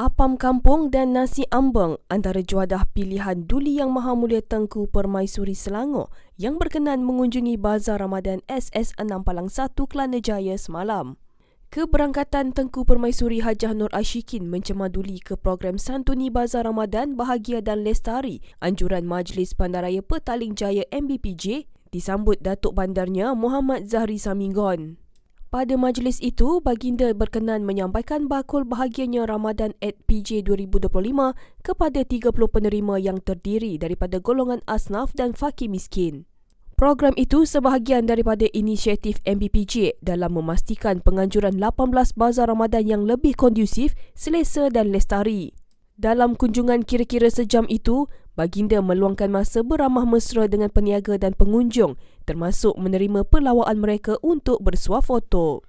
Apam kampung dan nasi ambeng antara juadah pilihan Duli Yang Maha Mulia Tengku Permaisuri Selangor yang berkenan mengunjungi Bazar Ramadan SS6 Palang 1 Kelana Jaya semalam. Keberangkatan Tengku Permaisuri Hajah Nur Ashikin mencemaduli ke program Santuni Bazar Ramadan Bahagia dan Lestari anjuran Majlis Bandaraya Petaling Jaya MBPJ disambut Datuk Bandarnya Muhammad Zahri Saminggon. Pada majlis itu, Baginda berkenan menyampaikan bakul bahagianya Ramadan at PJ 2025 kepada 30 penerima yang terdiri daripada golongan asnaf dan fakir miskin. Program itu sebahagian daripada inisiatif MBPJ dalam memastikan penganjuran 18 bazar Ramadan yang lebih kondusif, selesa dan lestari. Dalam kunjungan kira-kira sejam itu, Baginda meluangkan masa beramah mesra dengan peniaga dan pengunjung termasuk menerima pelawaan mereka untuk bersuah foto.